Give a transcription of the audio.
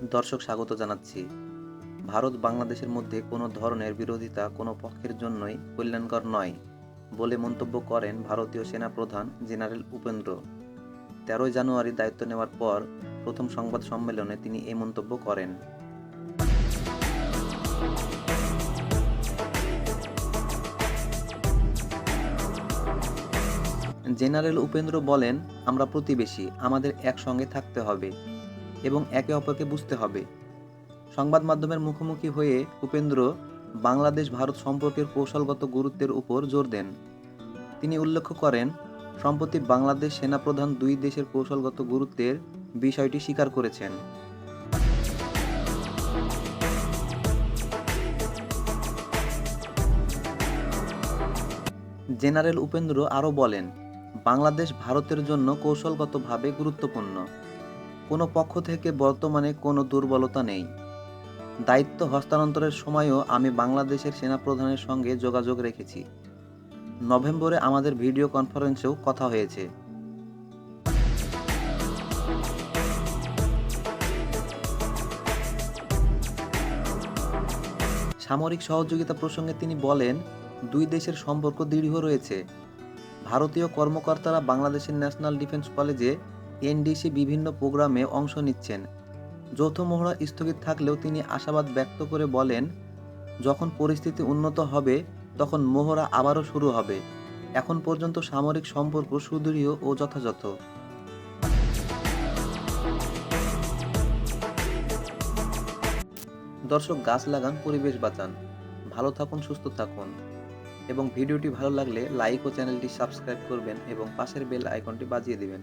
দর্শক স্বাগত জানাচ্ছি। ভারত বাংলাদেশের মধ্যে কোনো ধরনের বিরোধিতা কোনো পক্ষের জন্যই কল্যাণকর নয় বলে মন্তব্য করেন ভারতীয় সেনাপ্রধান জেনারেল উপেন্দ্র। তেরোই জানুয়ারি দায়িত্ব নেওয়ার পর প্রথম সংবাদ সম্মেলনে তিনি এই মন্তব্য করেন। জেনারেল উপেন্দ্র বলেন, আমরা প্রতিবেশী, আমাদের একসঙ্গে থাকতে হবে। এবং একে অপরকে বুঝতে হবে। সংবাদ মাধ্যমের মুখোমুখি হয়ে উপেন্দ্র বাংলাদেশ ভারত সম্পর্কের কৌশলগত গুরুত্বের উপর জোর দেন। তিনি উল্লেখ করেন, সম্প্রতি বাংলাদেশ সেনাপ্রধান দুই দেশের কৌশলগত গুরুত্বের বিষয়টি স্বীকার করেছেন। জেনারেল উপেন্দ্র আরও বলেন, বাংলাদেশ ভারতের জন্য কৌশলগতভাবে গুরুত্বপূর্ণ। কোনো পক্ষ থেকে বর্তমানে কোনো দুর্বলতা নেই। দায়িত্ব হস্তান্তরের সময়ও আমি বাংলাদেশের সেনাপ্রধানের সঙ্গে যোগাযোগ রেখেছি। নভেম্বরে আমাদের ভিডিও কনফারেন্সেও কথা হয়েছে। সামরিক সহযোগিতা প্রসঙ্গে তিনি বলেন, দুই দেশের সম্পর্ক দৃঢ় রয়েছে। ভারতীয় কর্মকর্তারা বাংলাদেশের ন্যাশনাল ডিফেন্স কলেজে এনডিসি বিভিন্ন প্রোগ্রামে অংশ নিচ্ছেন। যৌথ মহড়া স্থগিত থাকলেও তিনি আশাবাদ ব্যক্ত করে বলেন, যখন পরিস্থিতি উন্নত হবে, তখন মহড়া আবারও শুরু হবে। এখন পর্যন্ত সামরিক সম্পর্ক সুদৃঢ় ও যথাযথ। দর্শক, গাছ লাগান, পরিবেশ বাঁচান। ভালো থাকুন, সুস্থ থাকুন। এবং ভিডিওটি ভালো লাগলে লাইক ও চ্যানেলটি সাবস্ক্রাইব করবেন এবং পাশের বেল আইকনটি বাজিয়ে দিবেন।